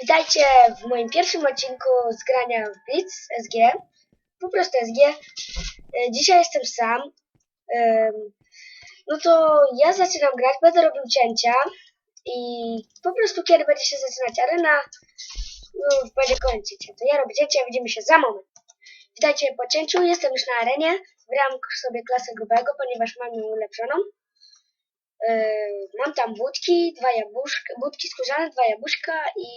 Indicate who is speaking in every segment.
Speaker 1: Witajcie w moim pierwszym odcinku z grania w Blitz SG. Po prostu SG. E, Dzisiaj jestem sam. No to ja zaczynam grać, będę robił cięcia i po prostu kiedy będzie się zaczynać arena, no będzie cięcia. To ja robię cięcie, widzimy się za moment. Witajcie po cięciu, jestem już na arenie. Wybrałam sobie klasę grubego, ponieważ mam ją ulepszoną. Yy, mam tam budki, dwa jabłuszka, budki skórzane, dwa jabłuszka i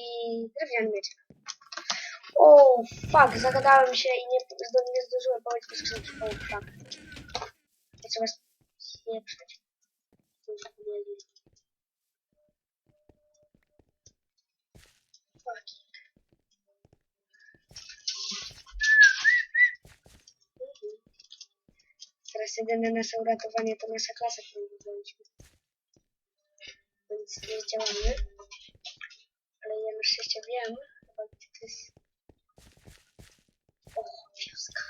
Speaker 1: drewniany miecz. O, fuck, zagadałem się i nie, nie zdążyłem powiedzieć po skrzynki. O, fuck. Ja trzeba spieprzeć. Mhm. Teraz jedyne nasze uratowanie to nasza klasa, którą wybraliśmy. Więc nie działamy. Ale ja na szczęście wiem, chyba gdzie to jest. O, wioska.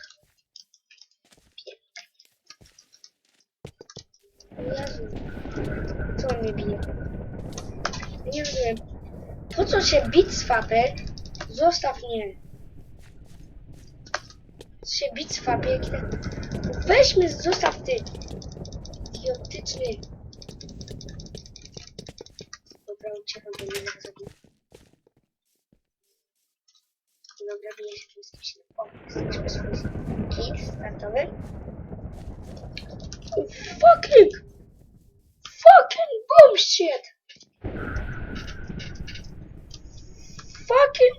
Speaker 1: Pięknie. Jezu. Co on mnie bije? Nie rozumiem. Po co się bić z fapy? Zostaw mnie. Się bić z fapy? Jak tak... Weź mnie, zostaw ty. Idiotyczny. Uciekam, bo mnie zaraz zabiję. Dobra, biję się tym kimś. O. Kit startowy. Fucking! Fucking bullshit! Fucking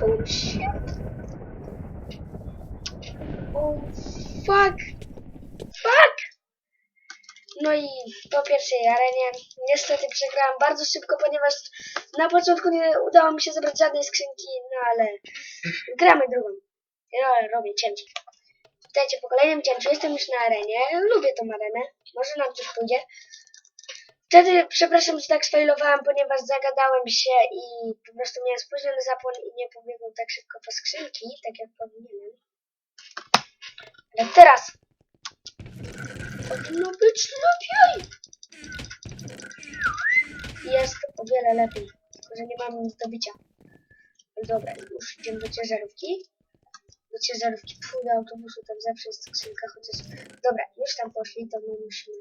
Speaker 1: bullshit! Oh! Fuck! No i po pierwszej arenie niestety przegrałam bardzo szybko, ponieważ na początku nie udało mi się zebrać żadnej skrzynki, no ale gramy drugą. Ja robię cięcie. Witajcie po kolejnym cięciu, jestem już na arenie, lubię tą arenę, może nam coś pójdzie. Wtedy, przepraszam, że tak sfailowałam, ponieważ zagadałem się i po prostu miałem spóźniony zapłon i nie pobiegłem tak szybko po skrzynki, tak jak powinienem. Ale teraz powinno być lepiej. Jest o wiele lepiej, tylko że nie mam nic do bicia. Dobra, już idziemy do ciężarówki. Do ciężarówki, pół do autobusu, tam zawsze jest skrzynka, chociaż... Dobra, już tam poszli, to my musimy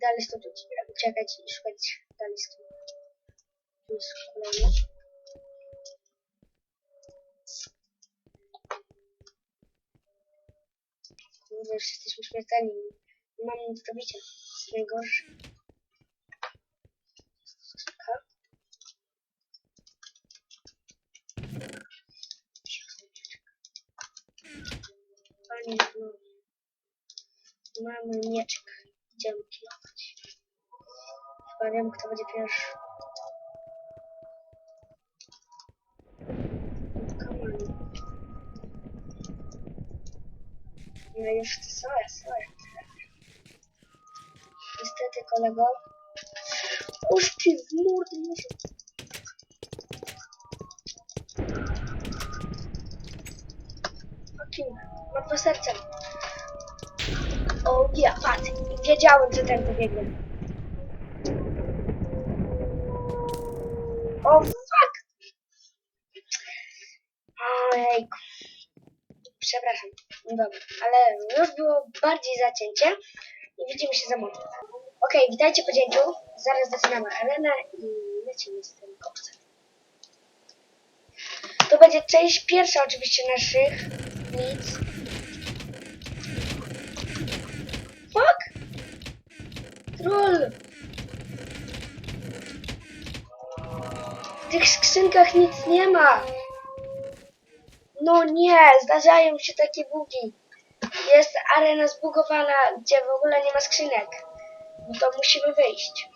Speaker 1: dalej stąd ucie- uciekać i szukać dalej kim. Tu jest kolejny. Kurde, już jesteśmy śmiertelni. Nie mam nic do bicia. To jest najgorsze. Skrzynka. Panie, no. Mamy mieczek. Idziemy kilować. Chyba wiem, kto będzie kolego. Uż ty w mordę może. Fucking, mam dwa serca. O nie, patrz, wiedziałem, że ten pobiegnie. O fuck! Ojejku. Przepraszam, dobra, ale już było bardziej zacięcie i widzimy się za moment. Okej, witajcie po cięciu. Zaraz zaczynamy arenę i lecimy z tym kopcem. To będzie część pierwsza oczywiście naszych nic. Fuck! Troll! W tych skrzynkach nic nie ma! No nie, zdarzają się takie bugi. Jest arena zbugowana, gdzie w ogóle nie ma skrzynek. No to musimy wyjść.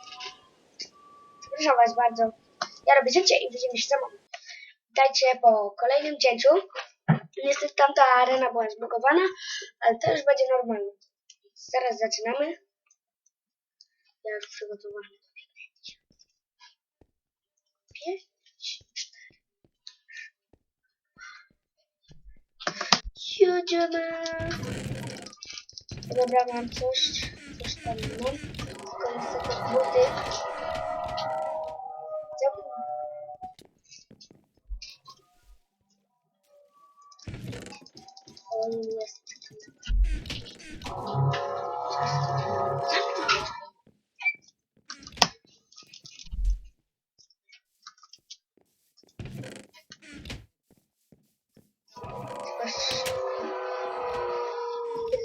Speaker 1: Przepraszam was bardzo. Ja robię życie i widzimy się za moment. Witajcie po kolejnym cięciu. Niestety tamta arena była zbugowana, ale to już będzie normalne. Zaraz zaczynamy. Ja już przygotowany do biegnięcia. Pięć, cztery. Jedziemy. Dobra, mam coś. Coś tam mam. Burada.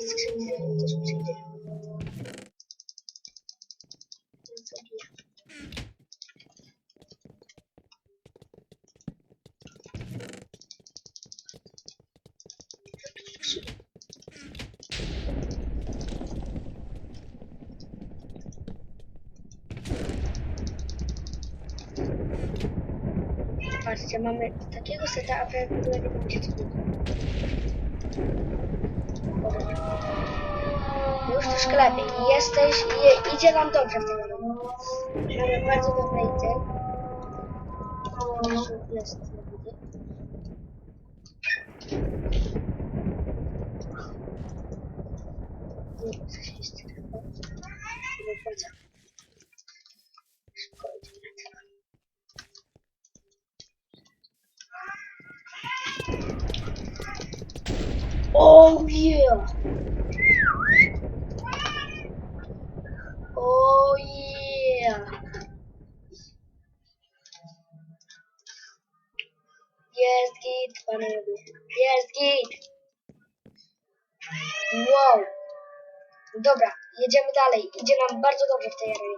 Speaker 1: Sıkışın diye, sıkışın diye. Patrzcie, mamy takiego seta, a w ogóle nie wiem, gdzie to było. Dobra. Już troszkę lepiej. Jesteś, je, idzie nam dobrze w tym roku. Mamy bardzo dobre ity. Jest, Nie, coś jest tylko. Nie wypłaca. Szybko idziemy na tego. Oh yeah! Oh yeah! Jest git, panowie. Jest git! Wow! Dobra, jedziemy dalej. Idzie nam bardzo dobrze w tej arenie.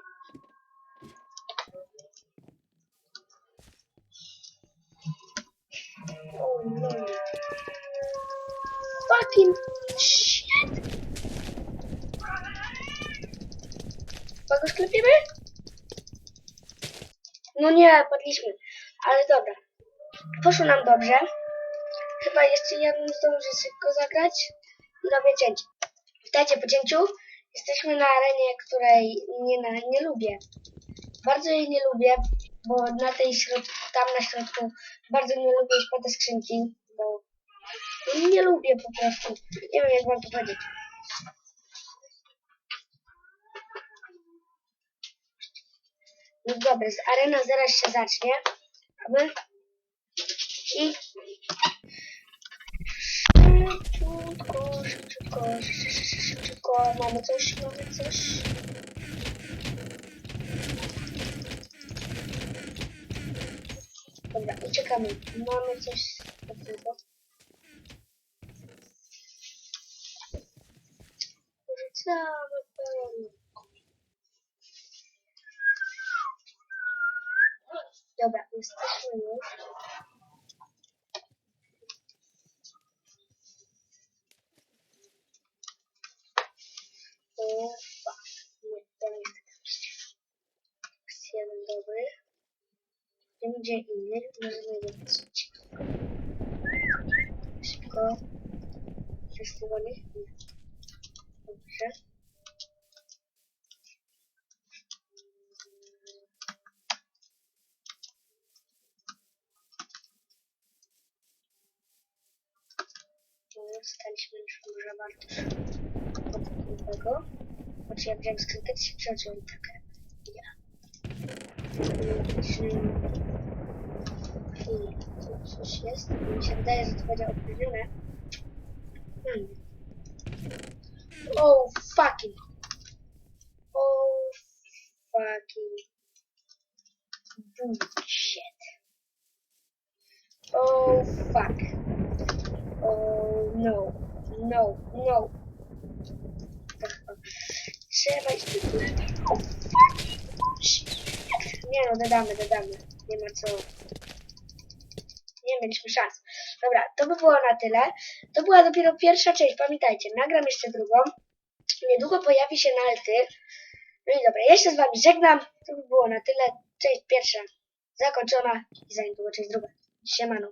Speaker 1: Oh no. Fucking shit! Kogo sklepiemy? No nie, padliśmy. Ale dobra. Poszło nam dobrze. Chyba jeszcze jedną zdążę szybko zagrać. Robię cięcie. Witajcie po cięciu. Jesteśmy na arenie, której nie, na, nie lubię. Bardzo jej nie lubię, bo na tej środku, tam na środku bardzo nie lubię te skrzynki, bo nie lubię po prostu. Nie wiem jak wam to powiedzieć. No dobra, arena zaraz się zacznie. A my... I... Szybciutko, szybciutko, szybciutko, mamy coś, mamy coś. Dobra, uciekamy. Mamy coś takiego. Pełno. Dobra, już. O, fuck. Nie, to jest jeden dobry. Wiem gdzie inny. Możemy zobaczyć. Szybko. Zdecydowanie. Nie. Dobrze. No, Staliśmy już może warto od tego. Znaczy ja wziąłem skrzynkę, to się przechodziłem tak. Ja. Tu coś jest. Mi się wydaje, że to będzie opóźnione. Hmm. Oh fucking. Oh fucking. Bullshit. Oh fuck. Oh no. No, no. Trzeba iść do góry. Oh fucking bullshit. Nie no, dodamy, dodamy. Nie ma co. Nie mieliśmy szans. Dobra, to by było na tyle. To była dopiero pierwsza część, pamiętajcie, nagram jeszcze drugą. Niedługo pojawi się na Alty. No i dobra, ja się z wami żegnam. To by było na tyle. Część pierwsza zakończona i za niedługo część druga. Siemano.